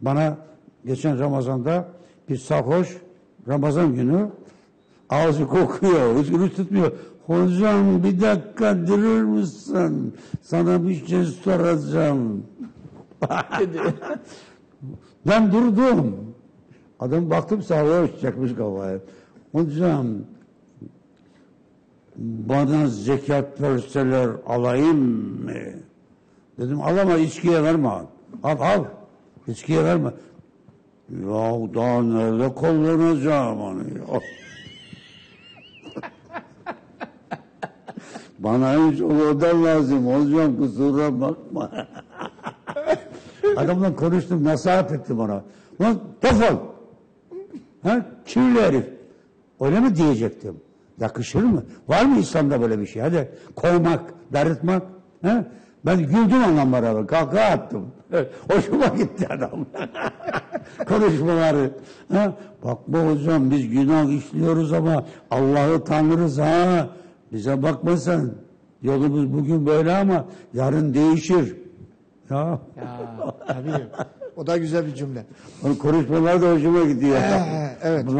Bana geçen Ramazan'da bir sarhoş Ramazan günü ağzı kokuyor, hıçkırı tutmuyor. Hocam bir dakika durur musun? Sana bir şey soracağım. Ben durdum. Adam baktım sarhoş çekmiş kafayı. Hocam bana zekat verseler alayım mı? Dedim alama içkiye verme. Al al. İçkiye verme. Ya daha nerede kullanacağım onu ya? Bana hiç oradan lazım. Hocam kusura bakma. Adamla konuştum, nasihat ettim ona. Lan defol! Ha, kirli herif. Öyle mi diyecektim? Yakışır mı? Var mı İslam'da böyle bir şey? Hadi kovmak, darıtmak. Ha? Ben güldüm onunla beraber, kahkaha attım. Hoşuma gitti adam. Konuşmaları. Ha? Bakma hocam biz günah işliyoruz ama Allah'ı tanırız ha. Bize bakma sen. Yolumuz bugün böyle ama yarın değişir. Ya. Ya tabii. O da güzel bir cümle. Onun konuşmalar da hoşuma gidiyor. Ee, evet.